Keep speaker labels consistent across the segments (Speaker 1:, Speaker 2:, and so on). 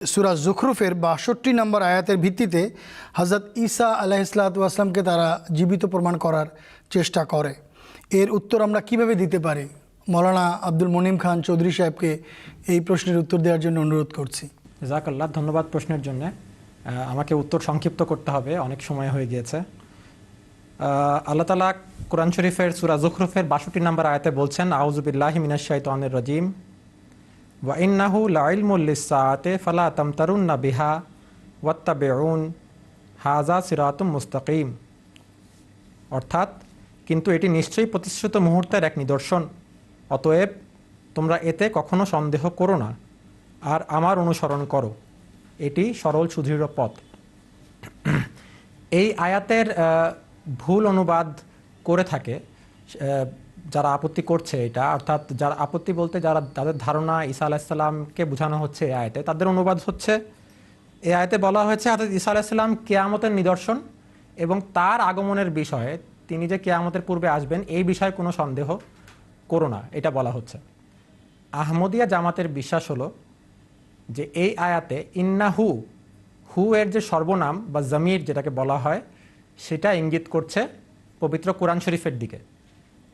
Speaker 1: সুরা জুখরুফের বাষট্টি নম্বর আয়াতের ভিত্তিতে হজরত ঈসা আলাহিসাল্লাতুয়াসলামকে তারা জীবিত প্রমাণ করার চেষ্টা করে। এর উত্তর আমরা কীভাবে দিতে পারি? মৌলানা আব্দুল মনিম খান চৌধুরী সাহেবকে এই প্রশ্নের উত্তর দেওয়ার জন্য অনুরোধ করছি।
Speaker 2: জাকাল্লাহ ধন্যবাদ প্রশ্নের জন্য। আমাকে উত্তর সংক্ষিপ্ত করতে হবে, অনেক সময় হয়ে গিয়েছে। আল্লাহ তালা কোরআন শরীফের সুরা জুখরুফের বাষট্টি নম্বর আয়াতে বলছেন আউজুবিল্লাহ মিনাশাইতানির রাজিম। ওয়া ইন্নাহু লাইলমুল্লিসাতে ফালা তামতারুন্না বিহা ওয়াত্তাবেউন। হাজা সিরাতুম মুস্তাকিম। অর্থাৎ, কিন্তু এটি নিশ্চয়ই প্রতিশ্রুত মুহূর্তের এক নিদর্শন। অতএব, তোমরা এতে কখনো সন্দেহ করো না। আর আমার অনুসরণ করো। এটি সরল সুদৃঢ় পথ। এই আয়াতের ভুল অনুবাদ করে থাকে যারা আপত্তি করছে এটা, অর্থাৎ যারা আপত্তি বলতে যারা, তাদের ধারণা ঈসা আলাহিসাল্লামকে বোঝানো হচ্ছে এ আয়াতে, তাদের অনুবাদ হচ্ছে এ আয়তে বলা হয়েছে অর্থাৎ ঈসা আলাহিসাল্লাম কেয়ামতের নিদর্শন এবং তার আগমনের বিষয়ে, তিনি যে কেয়ামতের পূর্বে আসবেন, এই বিষয়ে কোনো সন্দেহ করো না, এটা বলা হচ্ছে। আহমদিয়া জামাতের বিশ্বাস হলো যে এই আয়াতে ইন্নাহু হু এর যে সর্বনাম বা জমির যেটাকে বলা হয়, সেটা ইঙ্গিত করছে পবিত্র কোরআন শরীফের দিকে।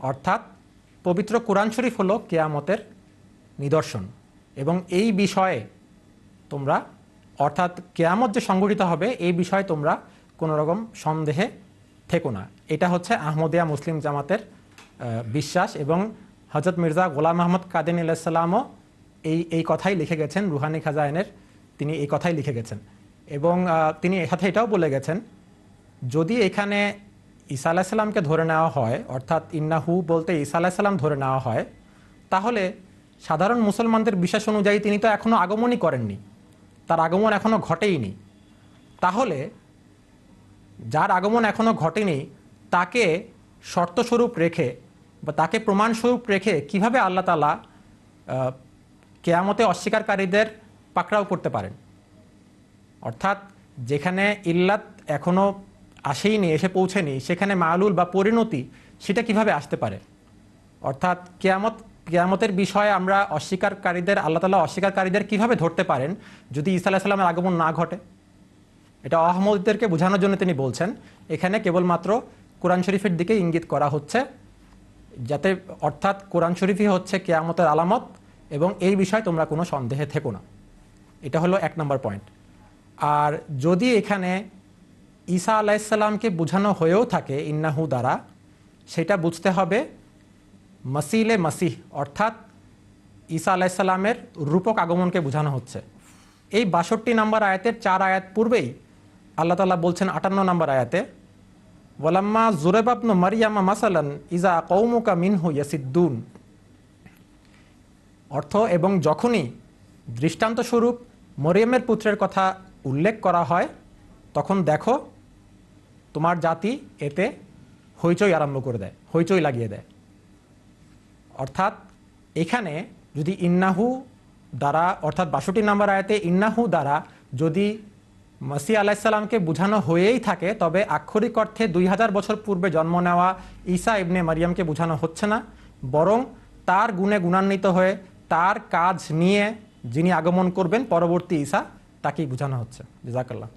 Speaker 2: অর্থাৎ পবিত্র কোরআন শরীফ হলো কেয়ামতের নিদর্শন। এবং এই বিষয়ে তোমরা, অর্থাৎ কেয়ামত যে সংগঠিত হবে, এই বিষয়ে তোমরা কোনো রকম সন্দেহে থেকো না। এটা হচ্ছে আহমদিয়া মুসলিম জামাতের বিশ্বাস এবং হজরত মির্জা গোলাম আহমদ কাদিন আলাইসাল্লামও এই এই কথাই লিখে গেছেন, রুহানি খাজাইনের তিনি এই কথাই লিখে গেছেন। এবং তিনি সাথে এটাও বলে গেছেন, যদি এখানে ঈসা আলাহিসাল্লামকে ধরে নেওয়া হয়, অর্থাৎ ইন্নাহু বলতে ঈসা আলাহিসাল্লাম ধরে নেওয়া হয়, তাহলে সাধারণ মুসলমানদের বিশ্বাস অনুযায়ী তিনি তো এখনও আগমনই করেননি, তার আগমন এখনও ঘটেইনি। তাহলে যার আগমন এখনও ঘটেনি, তাকে শর্তস্বরূপ রেখে বা তাকে প্রমাণস্বরূপ রেখে কীভাবে আল্লাহ তালা কেয়ামতে অস্বীকারীদের পাকড়াও করতে পারেন? অর্থাৎ যেখানে ইল্লাত এখনও আসেইনি এসে পৌঁছেনি সেখানে মালুল বা পরিণতি, সেটা কীভাবে আসতে পারে? অর্থাৎ কেয়ামত, কেয়ামতের বিষয়ে আমরা অস্বীকারীদের, আল্লাহ তালা অস্বীকারীদের কীভাবে ধরতে পারেন যদি ইসা আলাহ সাল্লামের আগমন না ঘটে? এটা আহমদদেরকে বোঝানোর জন্য তিনি বলছেন, এখানে কেবলমাত্র কোরআন শরীফের দিকে ইঙ্গিত করা হচ্ছে, যাতে অর্থাৎ কোরআন শরীফই হচ্ছে কেয়ামতের আলামত এবং এই বিষয়ে তোমরা কোনো সন্দেহে থেকো না। এটা হলো এক নম্বর পয়েন্ট। আর যদি এখানে ঈসা আলাইসাল্লামকে বোঝানো হয়েও থাকে, ইন্নাহু দ্বারা। সেটা বুঝতে হবে মাসিলে মাসিহ, অর্থাৎ ঈসা আলাইসাল্লামের রূপক আগমনকে বোঝানো হচ্ছে। এই বাষট্টি নম্বর আয়াতের চার আয়াত পূর্বেই আল্লাহ তালা বলছেন আটান্ন নম্বর আয়াতে, ওয়ালাম্মা জুরেবাবনু মারিয়ামা মাসালান ইজা কৌমুকা মিনহু ইয়াসিদ্দুন। অর্থ, এবং যখনই দৃষ্টান্তস্বরূপ মরিয়মের পুত্রের কথা উল্লেখ করা হয়, তখন দেখো তোমার জাতি এতে হইচই আরম্ভ করে দেয়, হইচই লাগিয়ে দেয়। অর্থাৎ এখানে যদি ইন্নাহু দ্বারা, অর্থাৎ বাষট্টি নম্বর আয়াতে ইন্নাহু দ্বারা যদি মাসি আলাহিসাল্লামকে বোঝানো হয়েই থাকে, তবে আক্ষরিক অর্থে দুই হাজার বছর পূর্বে জন্ম নেওয়া ঈসা ইবনে মারিয়ামকে বোঝানো হচ্ছে না, বরং তার গুণে গুণান্বিত হয়ে তার কাজ নিয়ে যিনি আগমন করবেন, পরবর্তী ঈসা তাকেই বোঝানো হচ্ছে। জাজাকাল্লাহ